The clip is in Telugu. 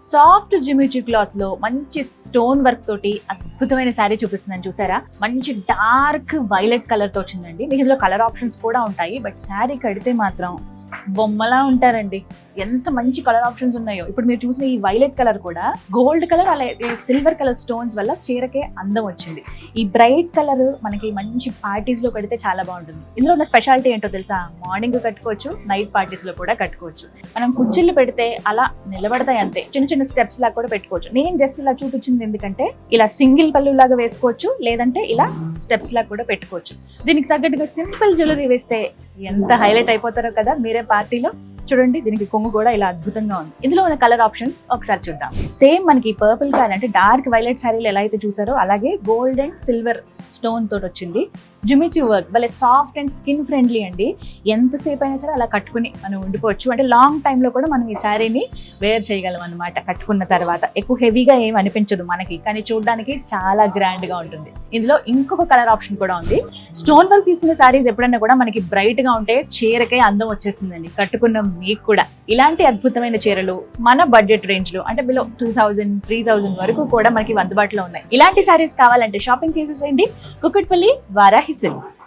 సాఫ్ట్ జిమిచీ క్లాత్లో మంచి స్టోన్ వర్క్ తోటి అద్భుతమైన శారీ చూపిస్తున్నాను చూసారా? మంచి డార్క్ వైలెట్ కలర్తో వచ్చిందండి. మీకు ఇందులో కలర్ ఆప్షన్స్ కూడా ఉంటాయి. బట్ శారీ కడితే మాత్రం బొమ్మలా ఉంటారండి. ఎంత మంచి కలర్ ఆప్షన్స్ ఉన్నాయో. ఇప్పుడు మీరు చూసిన ఈ వైలెట్ కలర్ కూడా గోల్డ్ కలర్ అలాగే సిల్వర్ కలర్ స్టోన్స్ వల్ల చీరకే అందం వచ్చింది. ఈ బ్రైట్ కలర్ మనకి మంచి పార్టీస్లో కడితే చాలా బాగుంటుంది. ఇందులో ఉన్న స్పెషాలిటీ ఏంటో తెలుసా? మార్నింగ్ కట్టుకోవచ్చు నైట్ పార్టీస్లో కూడా కట్టుకోవచ్చు. మనం కుర్చీలు పెడితే అలా నిలబడతాయి అంతే. చిన్న చిన్న స్టెప్స్ లాగా కూడా పెట్టుకోవచ్చు. నేను జస్ట్ ఇలా చూపించింది ఎందుకంటే ఇలా సింగిల్ పళ్ళు లాగా వేసుకోవచ్చు లేదంటే ఇలా స్టెప్స్ లాగా కూడా పెట్టుకోవచ్చు. దీనికి తగ్గట్టుగా సింపుల్ జ్యువెలరీ వేస్తే ఎంత హైలైట్ అయిపోతారో కదా మీరే పార్టీలో చూడండి దీనికి కొంగు కూడా ఇలా అద్భుతంగా ఉంది. ఇందులో ఉన్న కలర్ ఆప్షన్స్ ఒకసారి చూద్దాం. సేమ్ మనకి పర్పుల్ కలర్ అంటే డార్క్ వైలెట్ శారీలు ఎలా అయితే చూసారో అలాగే గోల్డ్ అండ్ సిల్వర్ స్టోన్ తోటి వచ్చింది. జుమిచి వర్క్ భలే సాఫ్ట్ అండ్ స్కిన్ ఫ్రెండ్లీ అండి. ఎంతసేపు అయినా సరే అలా కట్టుకుని మనం ఉండిపోవచ్చు. అంటే లాంగ్ టైంలో కూడా మనం ఈ శారీని వేర్ చేయగలం అనమాట కట్టుకున్న తర్వాత. ఎక్కువ హెవీగా ఏం అనిపించదు మనకి కానీ చూడడానికి చాలా గ్రాండ్గా ఉంటుంది. ఇందులో ఇంకొక కలర్ ఆప్షన్ కూడా ఉంది. స్టోన్ వర్క్ తీసుకునే శారీస్ ఎప్పుడైనా కూడా మనకి బ్రైట్ అందంగా ఉంటే చీరకే అందం వచ్చేస్తుందండి కట్టుకున్న మీకు కూడా. ఇలాంటి అద్భుతమైన చీరలు మన బడ్జెట్ రేంజ్లో అంటే below two thousand three thousand వరకు కూడా మనకి అందుబాటులో ఉన్నాయి. ఇలాంటి శారీస్ కావాలంటే షాపింగ్ చేసేసేయండి కుక్కట్పల్లి వారాహి సిల్క్స్